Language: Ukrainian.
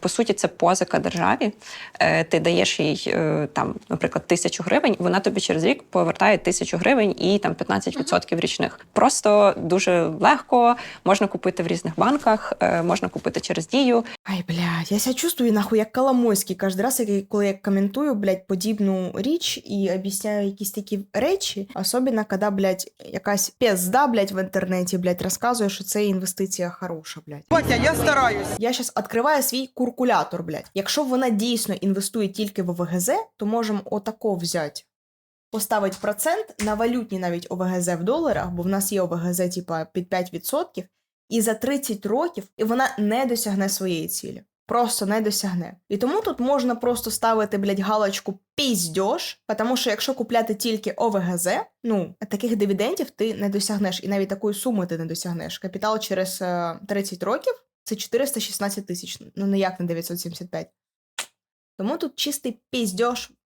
по суті, це позика державі. Е, Ти даєш їй е, там, наприклад, тисячу гривень, вона тобі через рік повертає тисячу гривень і там 15% річних. Просто дуже легко можна купити в різних банках, е, можна купити через дію. Ай, блядь, я себя чувствую нахуй як Коломойський кожен раз, коли я коментую, блядь, подібну річ і об'ясняю якісь такі речі, особливо, коли, блядь, якась пізда, блядь, в інтернеті, блядь, розказує, що це інвестиція хороша, блядь. Батя, я стараюсь. Я зараз відкриваю свій куркулятор, блядь. Якщо вона дійсно інвестує тільки в ОВГЗ, то можемо отако взяти. Поставити процент на валютні навіть ОВГЗ в доларах, бо в нас є ОВГЗ, типа під 5%, і за 30 років і вона не досягне своєї цілі. Просто не досягне. І тому тут можна просто ставити, блядь, галочку піздьош, тому що якщо купляти тільки ОВГЗ, ну, таких дивідендів ти не досягнеш, і навіть такої суми ти не досягнеш. Капітал через е, 30 років це 416 тисяч, ну ніяк не 975. Тому тут чистий піздьош